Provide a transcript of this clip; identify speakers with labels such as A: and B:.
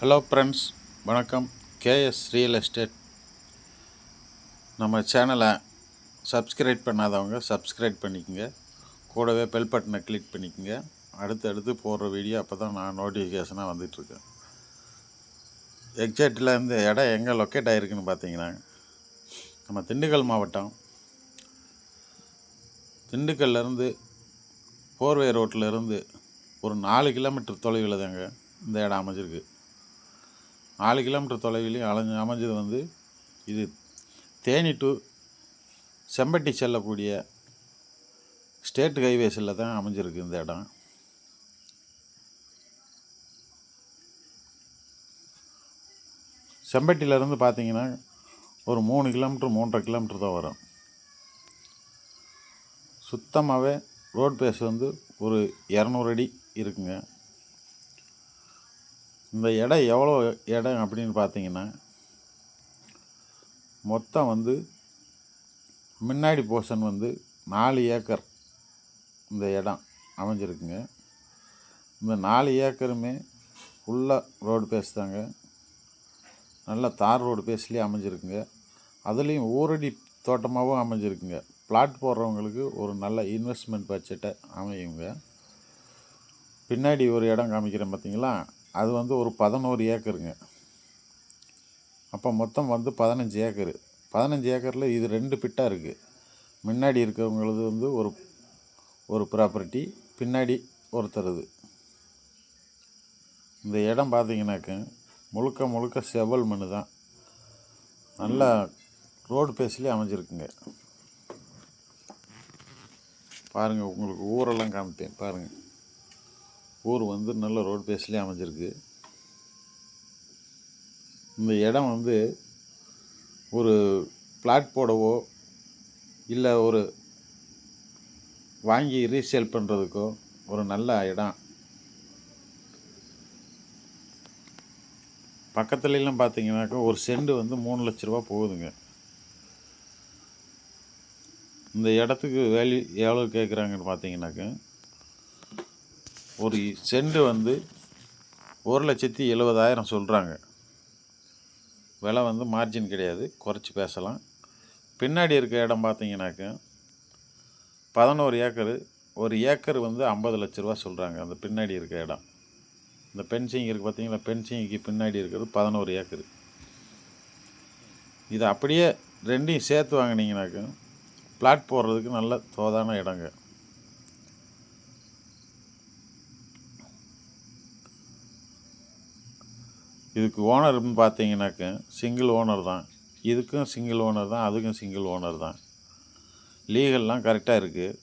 A: Hello friends வணக்கம். KS real estate நம்ம சேனலை சப்ஸ்கிரைப் பண்ணாதவங்க சப்ஸ்கிரைப் பண்ணிக்கோங்க. கூடவே பெல் பட்டனை கிளிக் பண்ணிக்கோங்க. அடுத்து அடுத்து போடுற வீடியோ அப்போ தான் நான் நோட்டிஃபிகேஷனாக வந்துட்டுருக்கேன். எக்ஸாக்டில் இந்த இடம் எங்கே லொக்கேட் ஆகிருக்குன்னு பார்த்தீங்கன்னா நம்ம திண்டுக்கல் மாவட்டம். திண்டுக்கல்லேருந்து போர்வே ரோட்டில் இருந்து ஒரு நாலு கிலோமீட்டர் தொலைவில் தாங்க இந்த இடம் அமைஞ்சிருக்கு. நாலு கிலோமீட்டர் தொலைவிலையும் அலைஞ்சு அமைஞ்சது வந்து இது. தேனி டு செம்பட்டி செல்லக்கூடிய ஸ்டேட் ஹைவேஸில் தான் அமைஞ்சிருக்கு இந்த இடம். செம்பட்டியிலேருந்து பார்த்தீங்கன்னா ஒரு மூணு கிலோமீட்டர் மூன்றரை கிலோமீட்டர் தான் வரும். சுத்தமாகவே ரோட் பேஸ் வந்து ஒரு இரநூறு அடி இருக்குங்க. இந்த இடம் எவ்வளோ இடம் அப்படின்னு பார்த்தீங்கன்னா மொத்தம் வந்து முன்னாடி போர்ஷன் வந்து நாலு ஏக்கர் இந்த இடம் அமைஞ்சிருக்குங்க. இந்த நாலு ஏக்கருமே ஃபுல்லாக ரோடு பேஸ் தாங்க. நல்ல தார் ரோடு பேஸ்லேயே அமைஞ்சிருக்குங்க. அதுலேயும் ஊரடி தோட்டமாகவும் அமைஞ்சிருக்குங்க. பிளாட் போடுறவங்களுக்கு ஒரு நல்ல இன்வெஸ்ட்மெண்ட் பட்ஜெட்டை அமையுங்க. பின்னாடி ஒரு இடம் காமிக்கிறேன் பார்த்தீங்களா? அது வந்து ஒரு பதினோரு ஏக்கருங்க. அப்போ மொத்தம் வந்து பதினஞ்சு ஏக்கரு. பதினஞ்சு ஏக்கரில் இது ரெண்டு பிட்டாக இருக்குது முன்னாடி இருக்கிறவங்களது வந்து ஒரு ஒரு ப்ராப்பர்ட்டி பின்னாடி ஒருத்தருது. இந்த இடம் பார்த்தீங்கன்னாக்க முழுக்க முழுக்க செவல் மண் தான். நல்லா ரோடு பேஸ்லேயே அமைஞ்சிருக்குங்க. பாருங்கள் உங்களுக்கு ஊரெல்லாம் காமிப்பேன் பாருங்கள் ஊர் வந்து நல்ல ரோடு பேஸ்லேயே அமைஞ்சிருக்கு. இந்த இடம் வந்து ஒரு பிளாட் போடவோ இல்லை ஒரு வாங்கி ரீசேல் பண்ணுறதுக்கோ ஒரு நல்ல இடம். பக்கத்துலலாம் பார்த்தீங்கன்னாக்கா ஒரு செண்டு வந்து மூணு லட்ச ரூபா போகுதுங்க. இந்த இடத்துக்கு வேல்யூ எவ்வளோ கேட்குறாங்கன்னு பார்த்தீங்கன்னாக்கா ஒரு செண்டு வந்து ஒரு லட்சத்தி எழுபதாயிரம் சொல்கிறாங்க விலை வந்து மார்ஜின் கிடையாது. குறைச்சி பேசலாம். பின்னாடி இருக்க இடம் பார்த்தீங்கன்னாக்க பதினோரு ஏக்கரு ஒரு ஏக்கர் வந்து ஐம்பது லட்ச ரூபா சொல்கிறாங்க அந்த பின்னாடி இருக்க இடம். இந்த பென்சிங் இருக்குது பார்த்தீங்களா? பென்சிங்க்கு பின்னாடி இருக்கிறது பதினோரு ஏக்கரு. இது அப்படியே ரெண்டையும் சேர்த்து வாங்கினீங்கனாக்க பிளாட் போடுறதுக்கு நல்ல தோதான இடங்க. இதுக்கு ஓனர்னு பார்த்தீங்கன்னாக்க சிங்கிள் ஓனர் தான். இதுக்கும் சிங்கிள் ஓனர் தான் அதுக்கும் சிங்கிள் ஓனர் தான். லீகல்லாம் கரெக்டாக இருக்குது